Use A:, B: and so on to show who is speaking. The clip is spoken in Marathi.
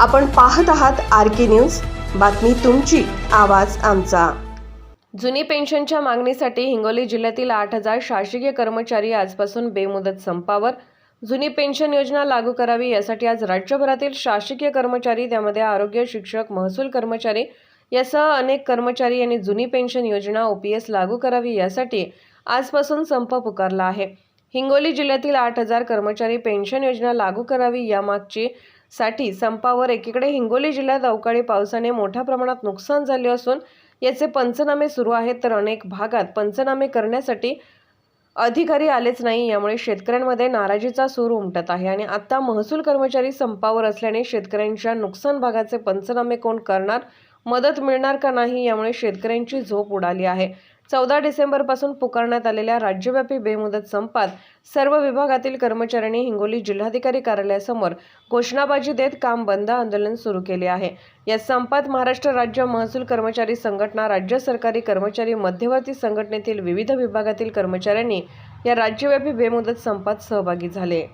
A: आपण पाहत आहात आर के न्यूज. बातमी तुमची आवाज आमचा. जुनी पेन्शनच्या मागणीसाठी हिंगोली जिल्ह्यातील आठ हजार शासकीय कर्मचारी आजपासून बेमुदत संपावर. जुनी पेन्शन योजना लागू करावी यासाठी आज राज्यभरातील शासकीय कर्मचारी त्यामध्ये आरोग्य शिक्षक महसूल कर्मचारी यासह अनेक कर्मचारी यांनी जुनी पेन्शन योजना ओपीएस लागू करावी यासाठी आजपासून संप पुकारला आहे. हिंगोली जिल्ह्यातील आठ हजार कर्मचारी पेन्शन योजना लागू करावी यामागची साठी संपावर एकीकडे हिंगोली जिल्ह्यात अवकाळी पावसाने मोठ्या प्रमाणात नुकसान झाले असून याचे पंचनामे सुरू आहेत तर अनेक भागात पंचनामे करण्यासाठी अधिकारी आलेच नाही. यामुळे शेतकऱ्यांमध्ये नाराजीचा सूर उमटत आहे आणि आता महसूल कर्मचारी संपावर असल्याने शेतकऱ्यांच्या नुकसान भागाचे पंचनामे कोण करणार? मदत मिळणार का नाही? यामुळे शेतकऱ्यांची झोप उडाली आहे. चौदा डिसेंबरपासून पुकारण्यात आलेल्या राज्यव्यापी बेमुदत संपात सर्व विभागातील कर्मचाऱ्यांनी हिंगोली जिल्हाधिकारी कार्यालयासमोर घोषणाबाजी देत काम बंद आंदोलन सुरू केले आहे. या संपात महाराष्ट्र राज्य महसूल कर्मचारी संघटना राज्य सरकारी कर्मचारी मध्यवर्ती संघटनेतील विविध विभागातील कर्मचाऱ्यांनी या राज्यव्यापी बेमुदत संपात सहभागी झाले.